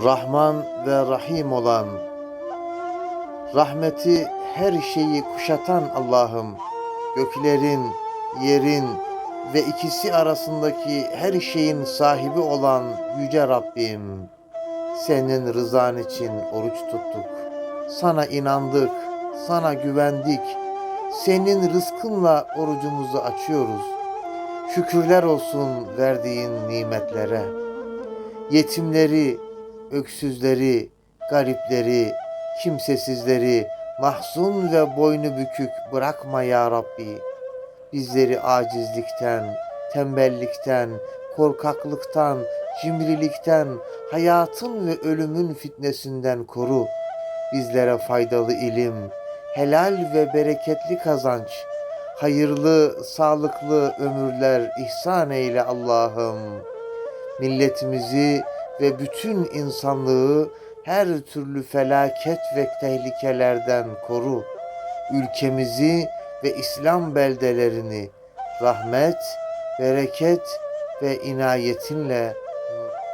Rahman ve Rahim olan, rahmeti her şeyi kuşatan Allah'ım, göklerin, yerin ve ikisi arasındaki her şeyin sahibi olan Yüce Rabbim, senin rızan için oruç tuttuk. Sana inandık, sana güvendik. Senin rızkınla orucumuzu açıyoruz. Şükürler olsun verdiğin nimetlere. Yetimleri, öksüzleri, garipleri, kimsesizleri, mahzun ve boynu bükük bırakma ya Rabbi. Bizleri acizlikten, tembellikten, korkaklıktan, cimrilikten, hayatın ve ölümün fitnesinden koru. Bizlere faydalı ilim, helal ve bereketli kazanç, hayırlı, sağlıklı ömürler ihsan eyle Allah'ım. Milletimizi ve bütün insanlığı her türlü felaket ve tehlikelerden koru. Ülkemizi ve İslam beldelerini rahmet, bereket ve inayetinle